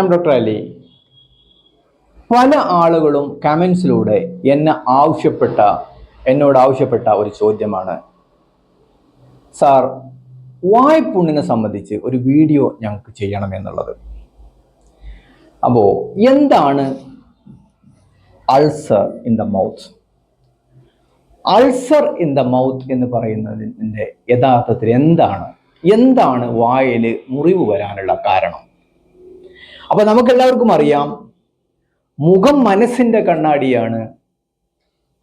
M doctor Ali പല ആളുകളും കമൻസിലൂടെ എന്നെ ആവശ്യപ്പെട്ട എന്നോട് ആവശ്യപ്പെട്ട ഒരു ചോദ്യമാണ്. സാർ വായ്പുണ്ണിനെ സംബന്ധിച്ച് ഒരു വീഡിയോ ഞങ്ങൾക്ക് ചെയ്യണം എന്നുള്ളത്. അപ്പോൾ എന്താണ് ulcer in the mouth ulcer in the mouth എന്ന് പറയുന്നതിന്റെ യഥാർത്ഥത്തിൽ എന്താണ്? എന്താണ് വായിൽ മുറിവ് വരാനുള്ള കാരണം? അപ്പൊ നമുക്കെല്ലാവർക്കും അറിയാം മുഖം മനസ്സിന്റെ കണ്ണാടിയാണ്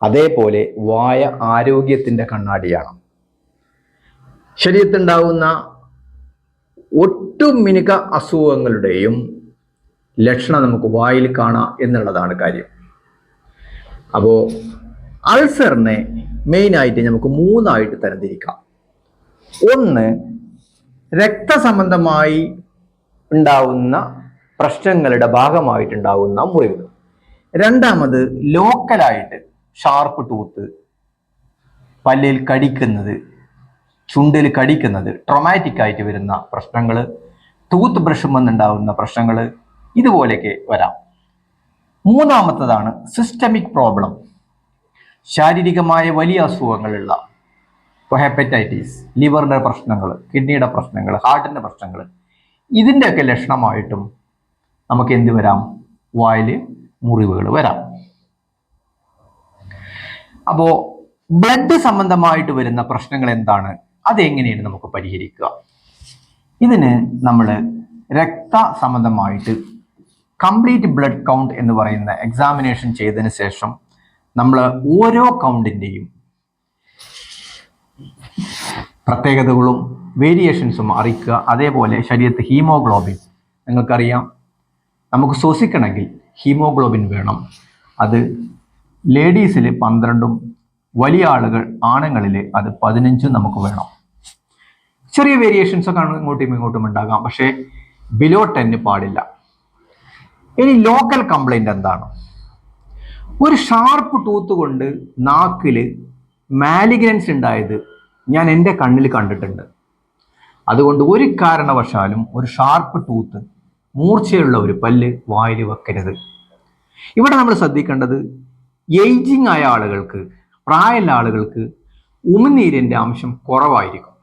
അതേപോലെ വായ ആരോഗ്യത്തിന്റെ കണ്ണാടിയാണ്. ശരീരത്തുണ്ടാവുന്ന ഒട്ടുമിക്ക അസുഖങ്ങളുടെയും ലക്ഷണം നമുക്ക് വായിൽ കാണാം എന്നുള്ളതാണ് കാര്യം. അപ്പോൾ അൾസറിനെ മെയിനായിട്ട് നമുക്ക് മൂന്നായിട്ട് തരംതിരിക്കാം. ഒന്ന് രക്തസംബന്ധമായി ഉണ്ടാവുന്ന പ്രശ്നങ്ങളുടെ ഭാഗമായിട്ടുണ്ടാകുന്ന മുറിവുകൾ. രണ്ടാമത് ലോക്കലായിട്ട് ഷാർപ്പ് ടൂത്ത് പല്ലിൽ കടിക്കുന്നത് ചുണ്ടിൽ കടിക്കുന്നത് ട്രൊമാറ്റിക് ആയിട്ട് വരുന്ന പ്രശ്നങ്ങൾ ടൂത്ത് ബ്രഷ് വന്നുണ്ടാവുന്ന പ്രശ്നങ്ങൾ ഇതുപോലെയൊക്കെ വരാം. മൂന്നാമത്തതാണ് സിസ്റ്റമിക് പ്രോബ്ലം ശാരീരികമായ വലിയ അസുഖങ്ങളുള്ള ഇപ്പോൾ ഹെപ്പറ്റൈറ്റിസ് ലിവറിന്റെ പ്രശ്നങ്ങൾ കിഡ്നിയുടെ പ്രശ്നങ്ങൾ ഹാർട്ടിന്റെ പ്രശ്നങ്ങൾ ഇതിന്റെയൊക്കെ ലക്ഷണമായിട്ടും നമുക്ക് എന്ത് വരാം? വായിൽ മുറിവുകൾ വരാം. അപ്പോ ബ്ലഡ് സംബന്ധമായിട്ട് വരുന്ന പ്രശ്നങ്ങൾ എന്താണ്? അതെങ്ങനെയാണ് നമുക്ക് പരിഹരിക്കുക? ഇതിന് നമ്മൾ രക്ത സംബന്ധമായിട്ട് കംപ്ലീറ്റ് ബ്ലഡ് കൗണ്ട് എന്ന് പറയുന്ന എക്സാമിനേഷൻ ചെയ്തതിന് ശേഷം നമ്മൾ ഓരോ കൗണ്ടിന്റെയും പ്രത്യേകതകളും വേരിയേഷൻസും അറിയിക്കുക. അതേപോലെ ശരീരത്ത് ഹീമോഗ്ലോബിൻ നിങ്ങൾക്കറിയാം നമുക്ക് ശ്വസിക്കണമെങ്കിൽ ഹീമോഗ്ലോബിൻ വേണം. അത് ലേഡീസിൽ പന്ത്രണ്ടും വലിയ ആളുകൾ ആണുങ്ങളിൽ അത് പതിനഞ്ചും നമുക്ക് വേണം. ചെറിയ വേരിയേഷൻസ് ഒക്കെ ഇങ്ങോട്ടും ഇങ്ങോട്ടും ഉണ്ടാകാം. പക്ഷേ ബിലോ ടെന്ന് പാടില്ല. ഇനി ലോക്കൽ കംപ്ലൈന്റ് എന്താണ്? ഒരു ഷാർപ്പ് ടൂത്ത് കൊണ്ട് നാക്കിൽ മാലിഗ്രൻസ് ഉണ്ടായത് ഞാൻ എന്റെ കണ്ണിൽ കണ്ടിട്ടുണ്ട്. അതുകൊണ്ട് ഒരു കാരണവശാലും ഒരു ഷാർപ്പ് ടൂത്ത് മൂർച്ചയുള്ള ഒരു പല്ല് വായിൽ വെക്കരുത്. ഇവിടെ നമ്മൾ ശ്രദ്ധിക്കേണ്ടത് ഏജിങ് ആയ ആളുകൾക്ക് പ്രായമുള്ള ആളുകൾക്ക് ഉമിനീരിന്റെ അംശം കുറവായിരിക്കും.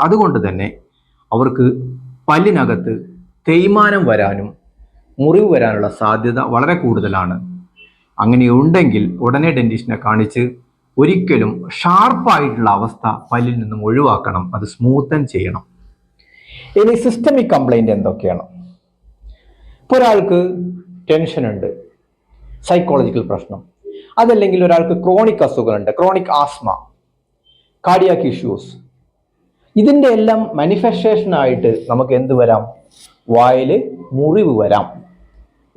അതുകൊണ്ട് തന്നെ അവർക്ക് പല്ലിനകത്ത് തേയ്മാനം വരാനും മുറിവ് വരാനുള്ള സാധ്യത വളരെ കൂടുതലാണ്. അങ്ങനെ ഉണ്ടെങ്കിൽ ഉടനെ ഡെന്റിസ്റ്റിനെ കാണിച്ച് ഒരിക്കലും ഷാർപ്പായിട്ടുള്ള അവസ്ഥ പല്ലിൽ നിന്നും ഒഴിവാക്കണം. അത് സ്മൂത്തൻ ചെയ്യണം. ഇനി സിസ്റ്റമിക് കംപ്ലൈന്റ് എന്തൊക്കെയാണ്? ഇപ്പോൾ ഒരാൾക്ക് ടെൻഷൻ ഉണ്ട് സൈക്കോളജിക്കൽ പ്രശ്നം. അതല്ലെങ്കിൽ ഒരാൾക്ക് ക്രോണിക് അസുഖങ്ങളുണ്ട്. ക്രോണിക് ആസ്മ കാർഡിയാക് ഇഷ്യൂസ് ഇതിന്റെ എല്ലാം മാനിഫെസ്റ്റേഷൻ ആയിട്ട് നമുക്ക് എന്ത് വരാം? വായിൽ മുറിവ് വരാം.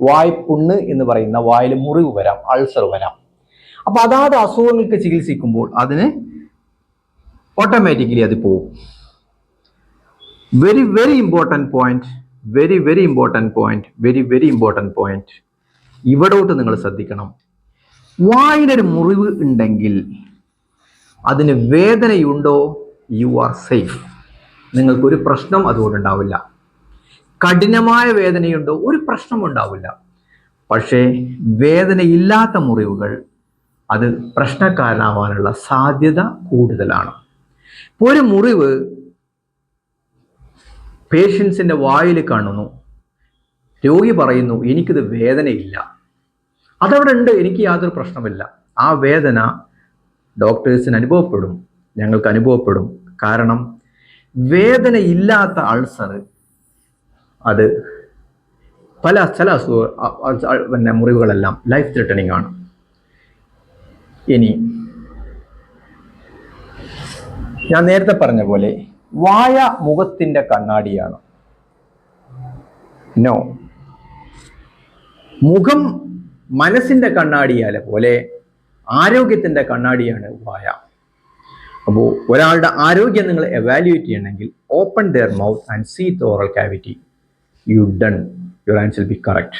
വായ്പുണ്ണ് എന്ന് പറയുന്ന വായിൽ മുറിവ് വരാം. അൾസർ വരാം. അപ്പൊ അതാത് അസുഖങ്ങൾക്ക് ചികിത്സിക്കുമ്പോൾ അതിന് ഓട്ടോമാറ്റിക്കലി അത് പോവും. Very very important point very very important point very very important point ഇവിടോട്ട് നിങ്ങൾ ശ്രദ്ധിക്കണം. വായിലൊരു മുറിവ് ഉണ്ടെങ്കിൽ അതിന് വേദനയുണ്ടോ? യു ആർ സേഫ് നിങ്ങൾക്കൊരു പ്രശ്നം അതുകൊണ്ട് ഉണ്ടാവില്ല. കഠിനമായ വേദനയുണ്ടോ? ഒരു പ്രശ്നം ഉണ്ടാവില്ല. പക്ഷേ വേദനയില്ലാത്ത മുറിവുകൾ അത് പ്രശ്നക്കാരനാവാനുള്ള സാധ്യത കൂടുതലാണ്. ഒരു മുറിവ് പേഷ്യൻസിന്റെ വായിൽ കാണുന്നു. രോഗി പറയുന്നു എനിക്കിത് വേദനയില്ല. അതവിടെ ഉണ്ട് എനിക്ക് യാതൊരു പ്രശ്നമില്ല ആ വേദന ഡോക്ടേഴ്സിന് അനുഭവപ്പെടും ഞങ്ങൾക്ക് അനുഭവപ്പെടും. കാരണം വേദനയില്ലാത്ത അൾസർ അത് പല ചില അസുഖ പിന്നെ മുറിവുകളെല്ലാം ലൈഫ് ത്രെട്ടണിങ് ആണ്. ഇനി ഞാൻ നേരത്തെ പറഞ്ഞ പോലെ വായ മുഖത്തിന്റെ കണ്ണാടിയാണ്. നോ മുഖം മനസ്സിന്റെ കണ്ണാടിയാലെ പോലെ ആരോഗ്യത്തിന്റെ കണ്ണാടിയാണ് വായ. അപ്പോൾ ഒരാളുടെ ആരോഗ്യം നിങ്ങൾ എവാലുവേറ്റ് ചെയ്യണമെങ്കിൽ open their mouth and see the oral cavity you done your answer be correct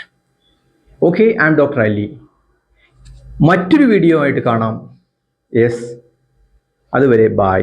okay I am doctor Ali മറ്റൊരു വീഡിയോ ആയിട്ട് കാണാം. യെസ് അതുവരെ ബായ്